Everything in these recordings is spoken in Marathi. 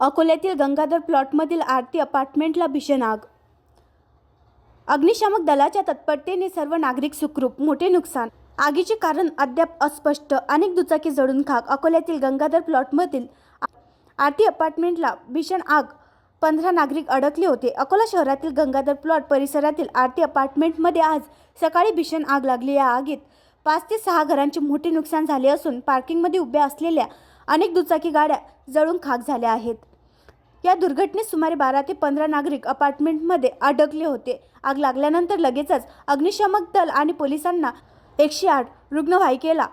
अकोल्यातील गंगाधर प्लॉटमधील आरती अपार्टमेंटला भीषण आग अग्निशामक दलाच्या तत्परतेने सर्व नागरिक सुखरूप मोठे नुकसान. आगीचे कारण अद्याप अस्पष्ट. अनेक दुचाकी जळून खाक. अकोल्यातील गंगाधर प्लॉटमधील आरती अपार्टमेंटला भीषण आग. पंधरा नागरिक अडकले होते. अकोला शहरातील गंगाधर प्लॉट परिसरातील आरती अपार्टमेंटमध्ये आज सकाळी भीषण आग लागली. या आगीत पाच ते सहा घरांचे मोठे नुकसान झाले असून पार्किंगमध्ये उभ्या असलेल्या अनेक दुचाकी गाड्या जळून खाक झाल्या आहेत. या दुर्घटनेत सुमारे बारा ते पंधरा नागरिक अपार्टमेंटमध्ये अडकले होते. आग लागल्यानंतर लगेचच अग्निशामक दल आणि पोलिसांना एकशे आठ रुग्णवाहिकेला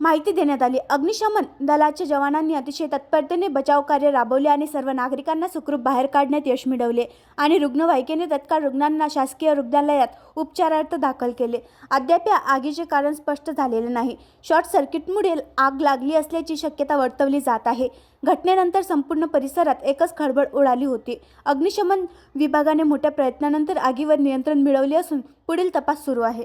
माहिती देण्यात आली. अग्निशमन दलाच्या जवानांनी अतिशय तत्परतेने बचाव कार्य राबवले आणि सर्व नागरिकांना सुखरूप बाहेर काढण्यात यश मिळवले आणि रुग्णवाहिकेने तत्काळ रुग्णांना शासकीय रुग्णालयात उपचारार्थ दाखल केले. अद्याप या आगीचे कारण स्पष्ट झालेले नाही. शॉर्ट सर्किटमुळे आग लागली असल्याची शक्यता वर्तवली जात आहे. घटनेनंतर संपूर्ण परिसरात एकच खळबळ उडाली होती. अग्निशमन विभागाने मोठ्या प्रयत्नानंतर आगीवर नियंत्रण मिळवले असून पुढील तपास सुरू आहे.